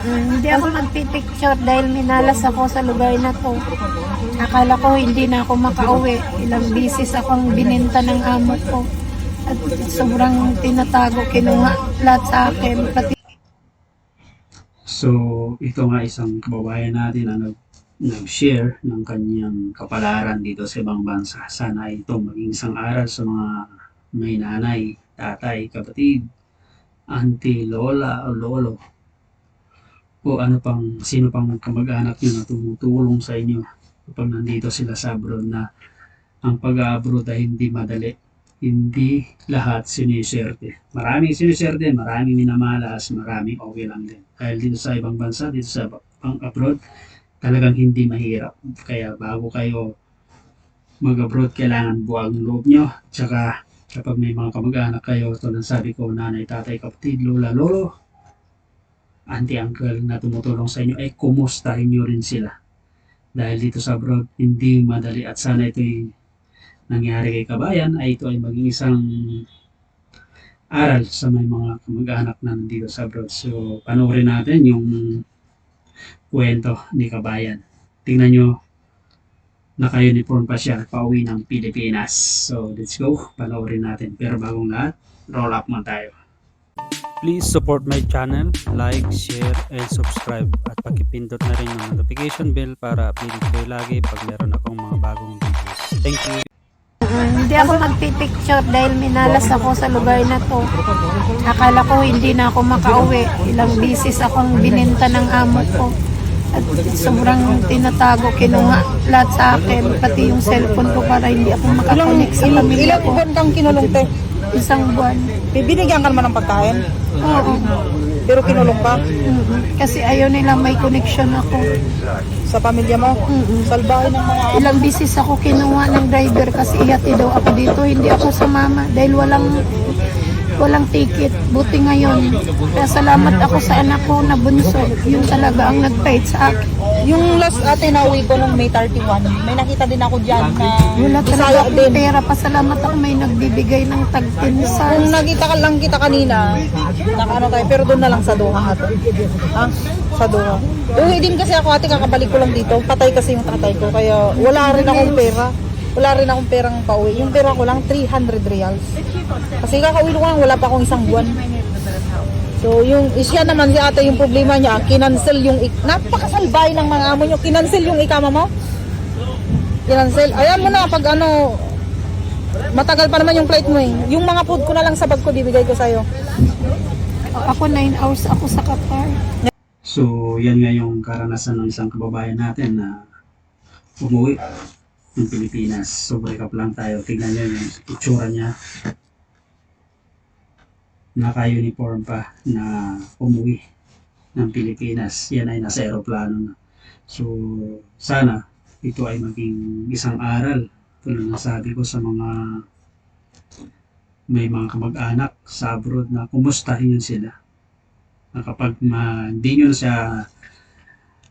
Hindi ako magpipicture dahil minalas ako sa lugar na to. Akala ko hindi na ako makauwi. Ilang bisis akong bininta ng amo ko. At sobrang tinatago, kinuha lahat sa akin. Pati So, ito nga isang kababayan natin na nag, nag-share ng kanyang kapalaran dito sa ibang bansa. Sana ito maging isang aral sa mga may nanay, tatay, kapatid, auntie, lola, o lolo. O ano pang, sino pang kamag-anak nyo na tumutulong sa inyo kapag nandito sila sa abroad na ang pag-abroad ay hindi madali. Hindi lahat siniswerte. Maraming siniswerte, maraming minamalas, maraming okay lang din. Dahil dito sa ibang bansa, dito sa pang abroad, talagang hindi mahirap. Kaya bago kayo mag-abroad, kailangan buwag ng loob nyo. Tsaka kapag may mga kamag-anak kayo, tulad sabi ko, nanay, tatay, kapatid, lola, lolo, auntie, uncle na tumutulong sa inyo, ay kumustahin nyo rin sila. Dahil dito sa abroad, hindi madali at sana ito'y nangyari kay kabayan ay ito ay maging isang aral sa may mga kamag-anak na nandito sa abroad. So, panoorin natin yung kwento ni kabayan. Tingnan nyo, naka-uniform pa siya, pauwi ng Pilipinas. So, let's go, panoorin natin. Pero bagong lahat, roll up man tayo. Please support my channel, like, share, and subscribe. At pakipindot na rin yung notification bell para updated kayo lagi pag meron akong mga bagong videos. Thank you. hindi ako magpipicture dahil minalas ako sa lugar na to. Akala ko hindi na ako makauwi. Ilang bisis akong bininta ng amo ko. At sobrang tinatago, kinuha lahat sa akin. Pati yung cellphone ko para hindi ako makakonek sa pamilya Ilang ko. buwan kang kinulong, te? Isang buwan. Binigyan ka naman ng pagkain, Oo. pero kinulong ka Mm-mm. Kasi ayaw nila may connection ako. sa pamilya mo. Mm-mm. Salbahin ng mga Ilang bisis ako kinuha ng driver kasi ihati daw ako dito. Hindi ako sumama dahil walang walang ticket. Buti ngayon. Kaya salamat ako sa anak ko na bunso. Yun talaga ang nag-fight sa akin. Yung last ate na uwi ko nung May 31, may nakita din ako dyan na Wala talaga akong din. pera. Pasalamat ako may nagbibigay ng tag Kung sa nakita ka lang kita kanina, nakaano tayo, pero doon na lang sa Doha ate. Ha? Sa Doha. Uwi din kasi ako ate, kakabalik ko lang dito. Patay kasi yung tatay ko, kaya wala rin akong pera. Wala rin akong perang pauwi. Yung pera ko lang, 300 reals. Kasi kakauwi ko lang, wala pa akong isang buwan. So, yung isya naman si ate, yung problema niya, kinancel yung, ik- napakasalbay ng mga amo nyo, kinancel yung ikama mo. Kinancel. Ayan mo na, pag ano, matagal pa naman yung flight mo eh. Yung mga food ko na lang sa bag ko, bibigay ko sa'yo. Ako 9 hours ako sa Qatar. So, yan nga yung karanasan ng isang kababayan natin na umuwi ng Pilipinas. So, break up lang tayo. Tignan nyo yung itsura niya. Naka-uniform pa na umuwi ng Pilipinas. Yan ay nasa aeroplano na. So, sana ito ay maging isang aral. Tulad ng sabi ko sa mga may mga kamag-anak sa abroad na kumustahin sila na kapag hindi nyo na siya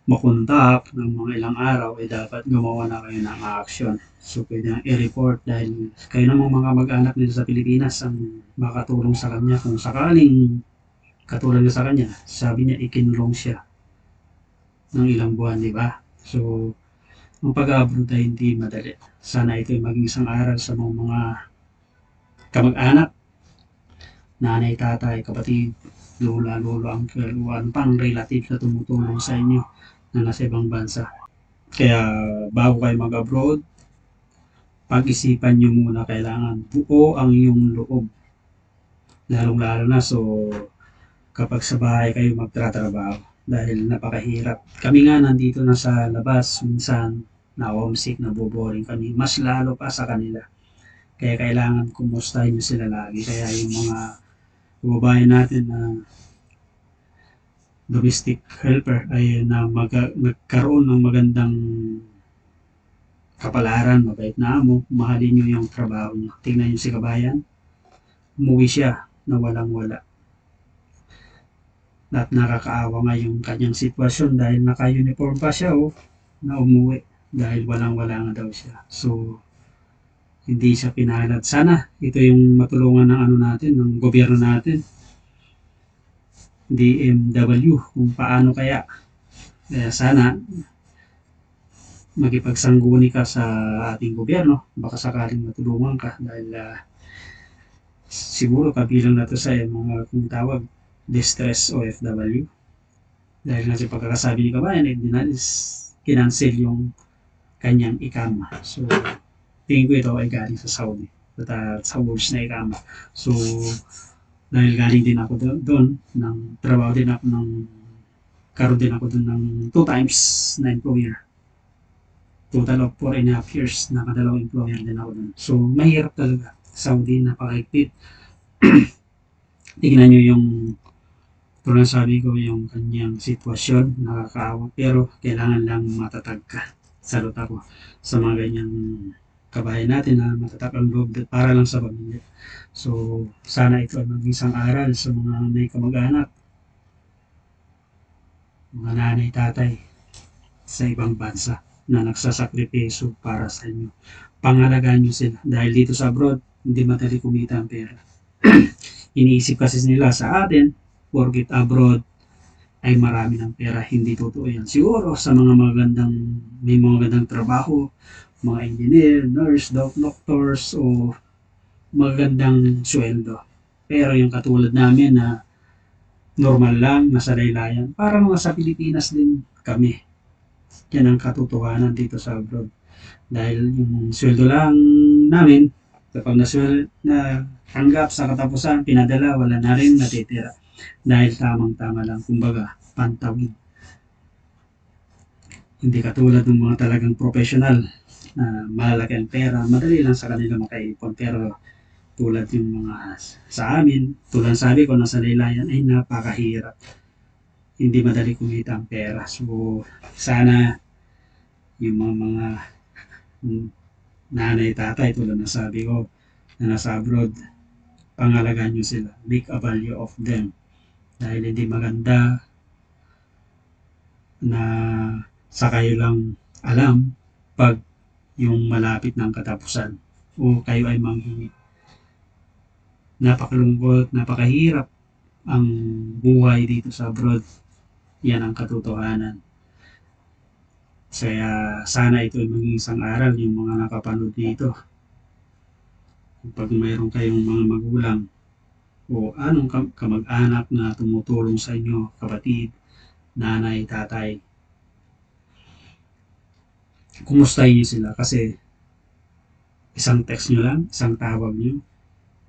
makontak ng mga ilang araw, eh dapat gumawa na kayo ng action. So, pwede na i-report dahil kayo namang mga mag-anak nito sa Pilipinas ang makatulong sa kanya kung sakaling katulad na sa kanya, sabi niya ikinulong siya ng ilang buwan, di ba? So, ang pag-abroad ay hindi madali. Sana ito ay maging isang aral sa mga, mga kamag-anak, nanay, tatay, kapatid, lola, lolo, uncle, o ano pang relative na tumutulong sa inyo na nasa ibang bansa. Kaya bago kayo mag-abroad, pag-isipan nyo muna kailangan buo ang iyong loob. Lalong-lalo na so kapag sa bahay kayo magtratrabaho dahil napakahirap. Kami nga nandito na sa labas minsan na homesick, na boring kami. Mas lalo pa sa kanila. Kaya kailangan kumustahin nyo sila lagi. Kaya yung mga kababayan natin na domestic helper ay na mag, nagkaroon ng magandang kapalaran, mabait na amo, mahalin nyo yung trabaho niya. Tingnan nyo si kabayan, umuwi siya na walang wala. At nakakaawa nga yung kanyang sitwasyon dahil naka-uniform pa siya oh, na umuwi dahil walang wala nga daw siya. So, hindi siya pinalad. Sana ito yung matulungan ng ano natin, ng gobyerno natin DMW kung paano kaya. Kaya sana magipagsangguni ka sa ating gobyerno. Baka sakaling matulungan ka dahil ah, siguro kabilang na to sa eh, mga kung tawag distress OFW. Dahil nga sa pagkakasabi ni kabayan, eh, dinalis, kinancel yung kanyang ikama. So, tingin ko ito ay galing sa Saudi. At uh, sa words na ikama. So, dahil galing din ako do- doon, ng trabaho din ako ng karoon din ako doon ng two times na employer. Total of four and a half years, nakadalawang employer din ako doon. So, mahirap talaga. Saudi, napakahigpit. Tingnan nyo yung tulad sabi ko yung kanyang sitwasyon, nakakaawa. Pero kailangan lang matatag ka. Salot ako sa mga ganyang kabayan natin na matatag ang loob para lang sa pamilya. So, sana ito ay maging isang aral sa mga may kamag-anak, mga nanay, tatay sa ibang bansa na nagsasakripiso para sa inyo. Pangalagaan nyo sila. Dahil dito sa abroad, hindi madali kumita ang pera. Iniisip kasi nila sa atin, porkit abroad ay marami ng pera. Hindi totoo yan. Siguro sa mga magandang, may mga magandang trabaho, mga engineer, nurse, doc- doctors, o magandang sweldo. Pero yung katulad namin na normal lang, nasa laylayan, para mga sa Pilipinas din kami. Yan ang katotohanan dito sa abroad. Dahil yung sweldo lang namin, kapag naswel, na tanggap sa katapusan, pinadala, wala na rin natitira. Dahil tamang-tama lang, kumbaga, pantawid. Hindi katulad ng mga talagang professional na malalaki ang pera, madali lang sa kanila makaipon. Pero tulad yung mga sa amin, tulad sabi ko, nasa laylayan ay napakahirap. Hindi madali kumita ang pera. So, sana yung mga, mga mm, nanay, tatay, tulad na sabi ko, na nasa abroad, pangalagaan nyo sila. Make a value of them. Dahil hindi maganda na sa kayo lang alam pag yung malapit ng katapusan o kayo ay manghingi. Napakalungkot, napakahirap ang buhay dito sa abroad. Yan ang katotohanan. Kaya sana ito ay maging isang aral yung mga nakapanood dito. Pag mayroon kayong mga magulang o anong kam- kamag-anak na tumutulong sa inyo, kapatid, nanay, tatay, kumustahin niyo sila kasi isang text nyo lang, isang tawag nyo,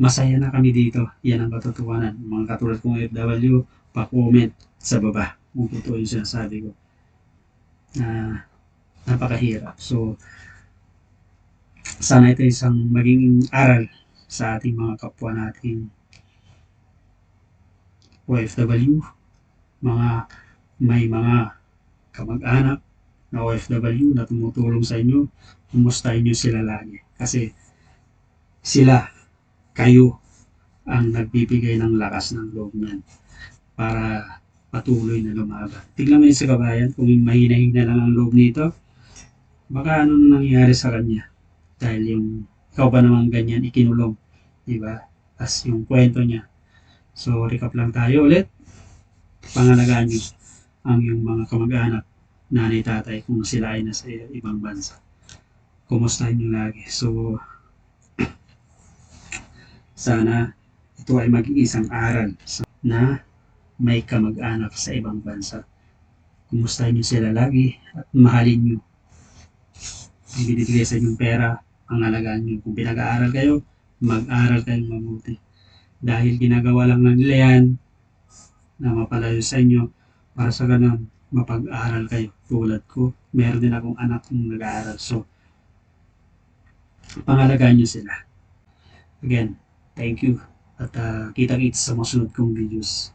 masaya na kami dito. Yan ang katotohanan. Mga katulad kong FW, pa-comment sa baba kung totoo yung sinasabi ko. Na napakahirap. So, sana ito isang maging aral sa ating mga kapwa nating OFW, mga may mga kamag-anak na OFW na tumutulong sa inyo, kumustahin nyo sila lagi. Kasi sila, kayo, ang nagbibigay ng lakas ng loob niyan para patuloy na lumaban. Tignan mo yun sa kabayan, kung mahina-hina lang ang loob nito, baka ano na nangyari sa kanya. Dahil yung ikaw ba naman ganyan ikinulong, di ba? As yung kwento niya. So, recap lang tayo ulit. Pangalagaan nyo ang yung mga kamag-anak nanay tatay kung sila ay nasa ibang bansa. Kumustahin nyo lagi. So, sana ito ay maging isang aral na may kamag-anak sa ibang bansa. Kumustahin nyo sila lagi at mahalin nyo. Ang binibigay sa inyong pera, ang alagaan nyo. Kung pinag-aaral kayo, mag-aral kayong mabuti. Dahil ginagawa lang ng nila yan na mapalayo sa inyo para sa ganun mapag-aral kayo tulad ko. Meron din akong anak kong nag-aaral. So, pangalagaan nyo sila. Again, thank you. At uh, kita-kits sa mga sunod kong videos.